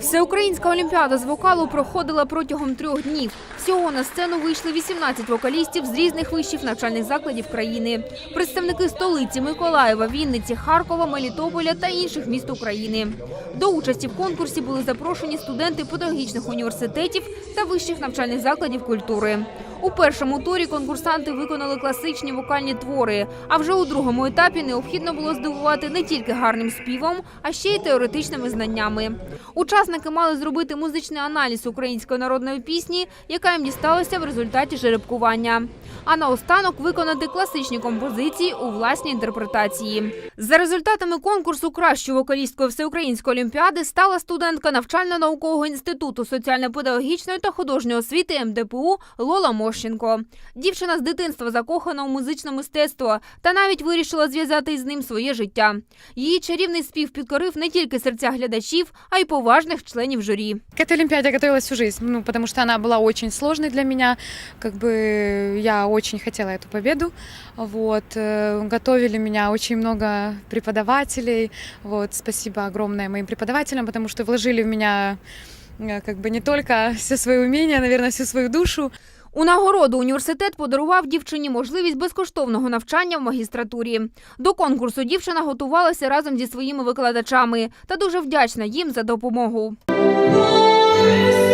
Всеукраїнська олімпіада з вокалу проходила протягом трьох днів. Всього на сцену вийшли 18 вокалістів з різних вишів навчальних закладів країни. Представники столиці Миколаєва, Вінниці, Харкова, Мелітополя та інших міст України. До участі в конкурсі були запрошені студенти педагогічних університетів та вищих навчальних закладів культури. У першому турі конкурсанти виконали класичні вокальні твори. А вже у другому етапі необхідно було здивувати не тільки гарним співом, а ще й теоретичними знаннями. Учасники мали зробити музичний аналіз української народної пісні, яка їм дісталася в результаті жеребкування А наостанок виконати класичні композиції у власній інтерпретації. За результатами конкурсу кращою вокалісткою всеукраїнської олімпіади стала студентка навчально-наукового інституту соціально-педагогічної та художньої освіти МДПУ Лола Мощенко. Дівчина з дитинства закохана у музичне мистецтво та навіть вирішила зв'язати із ним своє життя. Її чарівний спів підкорив не тільки серця глядачів, а й поважних членів журі. К этой Олимпиаде готовилась всю жизнь, ну, потому что она была очень сложной для меня. Как бы я очень хотела эту победу. Вот. э, Готовили меня очень много преподавателей. Вот. Спасибо огромное моим преподавателям, потому что вложили в меня э, как бы не только все свои умения, наверное, всю свою душу. У нагороду університет подарував дівчині можливість безкоштовного навчання в магістратурі. До конкурсу дівчина готувалася разом зі своїми викладачами та дуже вдячна їм за допомогу. Ой,